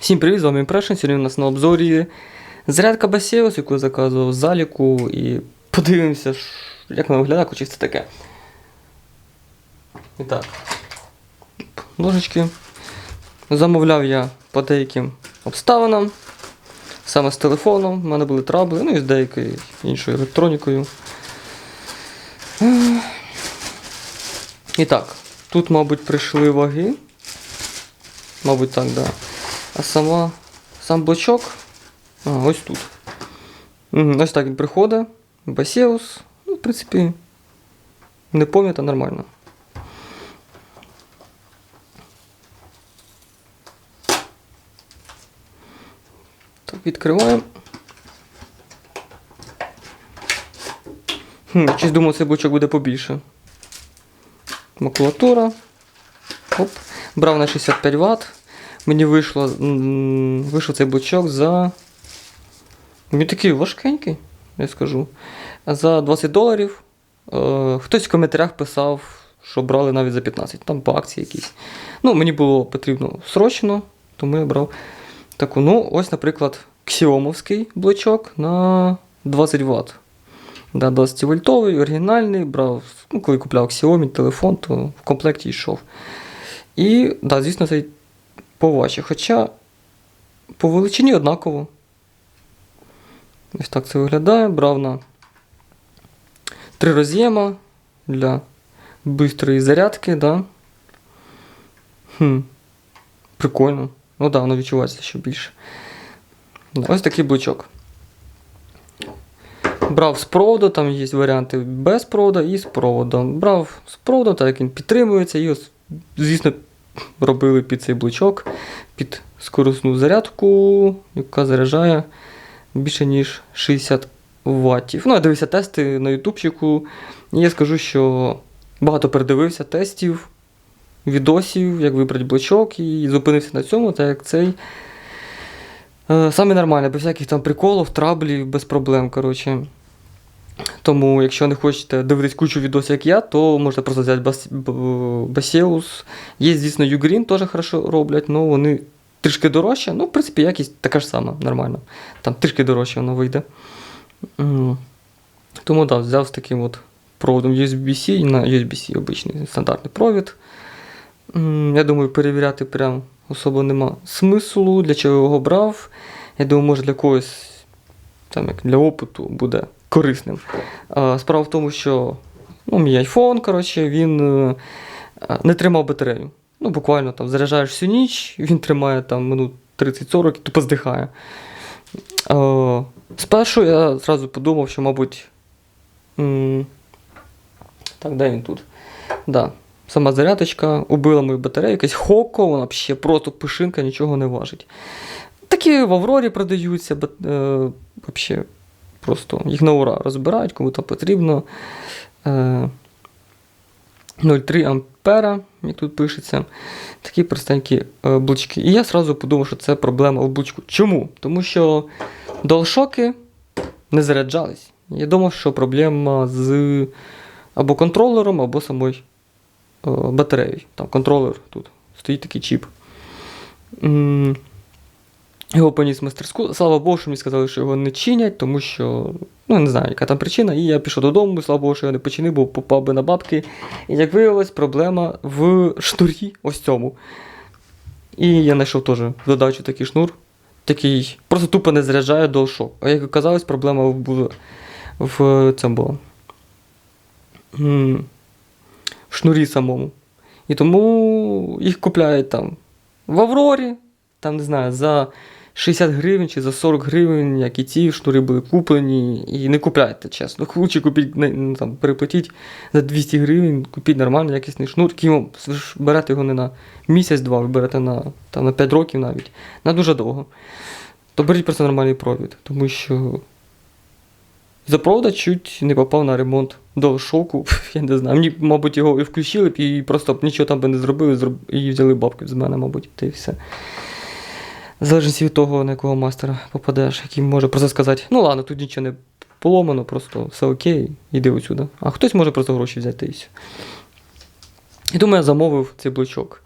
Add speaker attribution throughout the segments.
Speaker 1: Всім привіт, з вами Impression. Сьогодні у нас на обзорі зарядка Басеус, яку я заказував з заліку, і подивимося, як вона виглядає, чи це таке. І так. Ложечки. Замовляв я по деяким обставинам. Саме з телефоном, в мене були трабли, ну і з деякою іншою електронікою. І так, тут, мабуть, прийшли ваги. Мабуть, так, да. А сама, сам блочок. А, ось тут. Ось так він приходить. Басеус. Ну, в принципі, не пом'ята нормально. Так, відкриваємо. Хм, щось думав, цей блочок буде побільше. Макулатура. Оп. Брав на 65 Вт. Мені вийшло, вийшов цей блочок за. Він такий важкенький, я скажу. За 20 доларів. Е, хтось в коментарях писав, що брали навіть за 15, там по акції якісь. Ну, мені було потрібно срочно, тому я брав таку. Ну, ось, наприклад, ксіомовський блочок на 20 Вт. Да, 20 вольтовий, оригінальний, брав, ну, коли купляв Xiaomi телефон, то в комплекті йшов. І, да, звісно, цей поважче. Хоча по величині однаково. Ось так це виглядає. Брав на три роз'єма для бистрої зарядки, да. Хм. Прикольно. Ну да, воно відчувається ще більше. Да, Ось такий блочок. Брав з проводу, там є варіанти без проводу і з проводом. Брав з проводу, так як він підтримується, і ось, звісно, робили під цей блочок, під скоростну зарядку, яка заряджає більше ніж 60 ваттів. Ну, я дивився тести на ютубчику, і я скажу, що багато передивився тестів, відосів, як вибрати блочок, і зупинився на цьому, так як цей. е, Саме нормальне, без всяких там приколів, траблів, без проблем. коротше. Тому, якщо не хочете дивитись кучу відосів, як я, то можете просто взяти бас... Басеус. Є, звісно, Ugreen теж хорошо роблять, але вони трішки дорожче. Ну, в принципі, якість така ж сама, нормально. Там трішки дорожче воно вийде. Тому да, взяв з таким от проводом USB-C на USB-C обичний стандартний провід. Я думаю, перевіряти прям особо нема смислу, для чого його брав. Я думаю, може для когось там, як для опиту буде корисним. Справа в тому, що ну, мій iPhone, коротше, він е, не тримав батарею. Ну, буквально там заряджаєш всю ніч, він тримає там минут 30-40 і тупо здихає. Спершу я зразу подумав, що, мабуть. Так, де він тут? Да. Сама зарядочка убила мою батарею, якась хоко, вона ще просто пишинка, нічого не важить. Такі в Аврорі продаються, бат- е, вообще, просто їх на ура розбирають, кому там потрібно. Е, 0,3 ампера, як тут пишеться. Такі простенькі е, блочки. І я одразу подумав, що це проблема в блочку. Чому? Тому що DualShock не заряджались. Я думав, що проблема з або контролером, або самою е, батареєю. Там контролер тут стоїть такий чіп. Його поніс в мастерську. Слава Богу, що мені сказали, що його не чинять, тому що ну не знаю, яка там причина. І я пішов додому, слава Богу, що я не починив, бо попав би на бабки. І як виявилось, проблема в шнурі ось цьому. І я знайшов теж в додачу такий шнур, такий просто тупо не заряджає DualShock. А як оказалось, проблема в, в цьому була. В шнурі самому. І тому їх купляють там в Аврорі, там не знаю, за 60 гривень чи за 40 гривень, як і ці шнури були куплені, і не купляйте, чесно. Лучше купіть, ну, там, переплатіть за 200 гривень, купіть нормальний якісний шнур, ж берете його не на місяць-два, ви берете на, там, на 5 років навіть, на дуже довго. То беріть просто нормальний провід, тому що за провода чуть не попав на ремонт до шоку, я не знаю. Мені, мабуть, його і включили б і просто б нічого там би не зробили, зроб- і взяли бабки з мене, мабуть, та й все. В залежності від того, на якого мастера попадеш, який може просто сказати, ну ладно, тут нічого не поломано, просто все окей, іди отсюди. А хтось може просто гроші взяти і все. І тому я замовив цей блочок.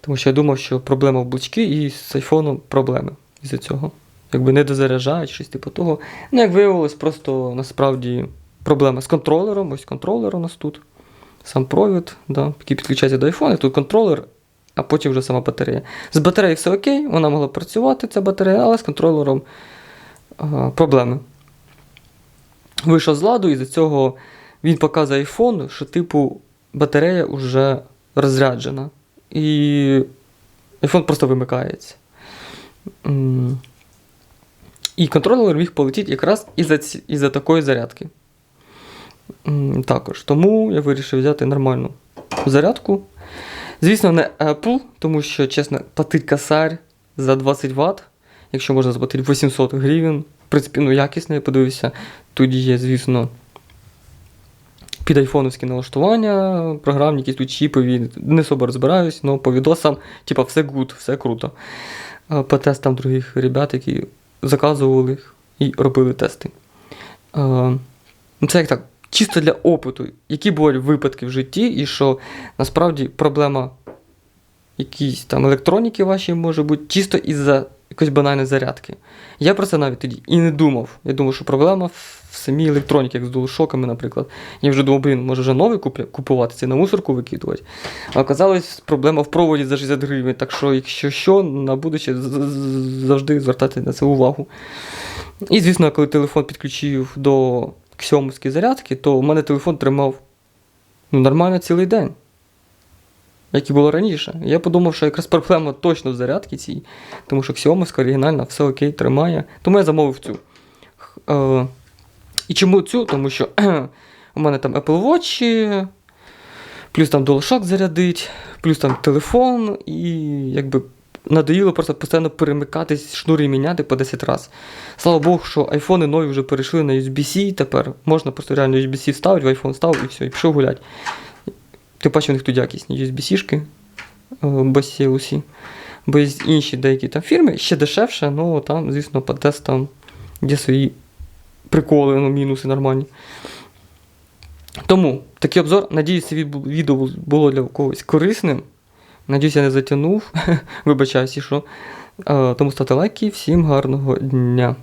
Speaker 1: Тому що я думав, що проблема в блочки і з айфоном проблеми із-за цього. Якби не дозаряджають, щось типу того. Ну, як виявилось, просто насправді проблема з контролером. Ось контролер у нас тут. Сам провід, да, який підключається до айфона, тут контролер, а потім вже сама батарея. З батареєю все окей, вона могла працювати, ця батарея, але з контролером а, проблеми. Вийшов з ладу, і з цього він показує iPhone, що типу батарея вже розряджена. І iPhone просто вимикається. І контролер міг полетіти якраз із-за, із-за такої зарядки. Також. Тому я вирішив взяти нормальну зарядку. Звісно, не Apple, тому що, чесно, платить косарь за 20 Вт, якщо можна заплатити 800 гривень. В принципі, ну якісно, я подивився. Тут є, звісно, під айфоновські налаштування, програмні, якісь тут чіпові, не особо розбираюсь, але по відосам, типа, все гуд, все круто. По тестам других ребят, які заказували їх і робили тести. Ну, Це як так, чисто для опиту, які бувають випадки в житті, і що насправді проблема якісь там електроніки ваші може бути чисто із-за якоїсь банальної зарядки. Я про це навіть тоді і не думав. Я думав, що проблема в самій електроніці, як з DualShock'ами, наприклад. Я вже думав, блін, може вже новий купувати, це на мусорку викидувати. А оказалось, проблема в проводі за 60 гривень. Так що, якщо що, на будуче завжди звертати на це увагу. І, звісно, коли телефон підключив до ксьомовської зарядки, то у мене телефон тримав ну, нормально цілий день. Як і було раніше. Я подумав, що якраз проблема точно в зарядці цій, тому що Xiaomi оригінальна, все окей, тримає. Тому я замовив цю. Е, і чому цю? Тому що у мене там Apple Watch, плюс там DualShock зарядить, плюс там телефон, і якби надоїло просто постійно перемикатись, шнури міняти по 10 разів. Слава Богу, що айфони нові вже перейшли на USB-C, тепер можна просто реально USB-C вставити, в iPhone став і все, і пішов гуляти. Ти бачиш, у них тут якісні USB-C-шки е, без CLC. Бо є інші деякі там фірми, ще дешевше, ну там, звісно, по тестам є свої приколи, ну, мінуси нормальні. Тому такий обзор. Надіюсь, це відео було для когось корисним. Надіюсь, я не затягнув. Вибачаюся, що. Е, Тому ставте лайки. Всім гарного дня.